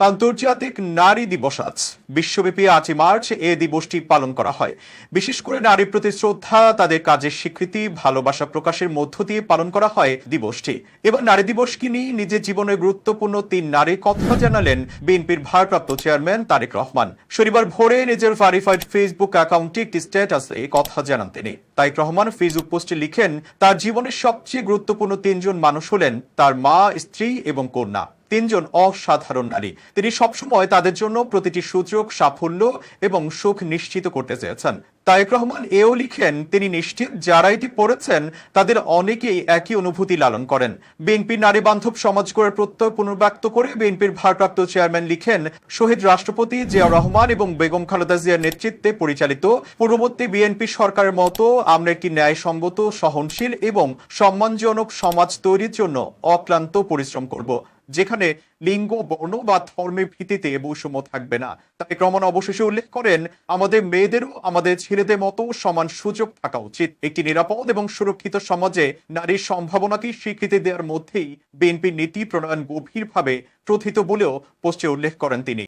আন্তর্জাতিক নারী দিবস আজ। বিশ্বব্যাপী আজই মার্চ এ দিবসটি পালন করা হয়। বিশেষ করে নারীর প্রতি শ্রদ্ধা, তাদের কাজের স্বীকৃতি, ভালোবাসা প্রকাশের মধ্য দিয়ে পালন করা হয় দিবসটি। এবার নারী দিবসকে নিয়ে নিজের জীবনের গুরুত্বপূর্ণ তিন নারীর কথা জানালেন বিএনপির ভারপ্রাপ্ত চেয়ারম্যান তারেক রহমান। শনিবার ভোরে নিজের ভেরিফাইড ফেসবুক অ্যাকাউন্টে একটি স্ট্যাটাসে কথা জানান তিনি। তারেক রহমান ফেসবুক পোস্টে লিখেন, তার জীবনের সবচেয়ে গুরুত্বপূর্ণ তিনজন মানুষ হলেন তার মা, স্ত্রী এবং কন্যা। তিনজন অসাধারণ নারী। তিনি সবসময় তাদের জন্য প্রতিটি সুযোগ, সাফল্য এবং সুখ নিশ্চিত করতে চেয়েছেন। তায়েক রহমান এও লিখেন, তিনি নিশ্চিত, যারা এটি পড়েছেন, তাদের অনেকেই একই অনুভূতি লালন করেন। বিএনপির নারী বান্ধব সমাজ গড়ের প্রত্যয় পুনর্ব্যক্ত করে বিএনপির ভারপ্রাপ্ত চেয়ারম্যান লিখেন, শহীদ রাষ্ট্রপতি জিয়া রহমান এবং বেগম খালেদা জিয়ার নেতৃত্বে পরিচালিত পূর্ববর্তী বিএনপি সরকারের মতো আমরা একটি ন্যায়সঙ্গত, সহনশীল এবং সম্মানজনক সমাজ তৈরির জন্য অক্লান্ত পরিশ্রম করব। যেখানে লিঙ্গ, বর্ণ বা ধর্মের ভিত্তিতে বৈষম্য থাকবে না। তাই ক্রমণ অবশেষে উল্লেখ করেন, আমাদের মেয়েদেরও আমাদের ছেলেদের মতো সমান সুযোগ থাকা উচিত। একটি নিরাপদ এবং সুরক্ষিত সমাজে নারীর সম্ভাবনাকে স্বীকৃতি দেওয়ার মধ্যেই বিএনপির নীতি প্রণয়ন গভীরভাবে প্রথিত বলেও পোস্টে উল্লেখ করেন তিনি।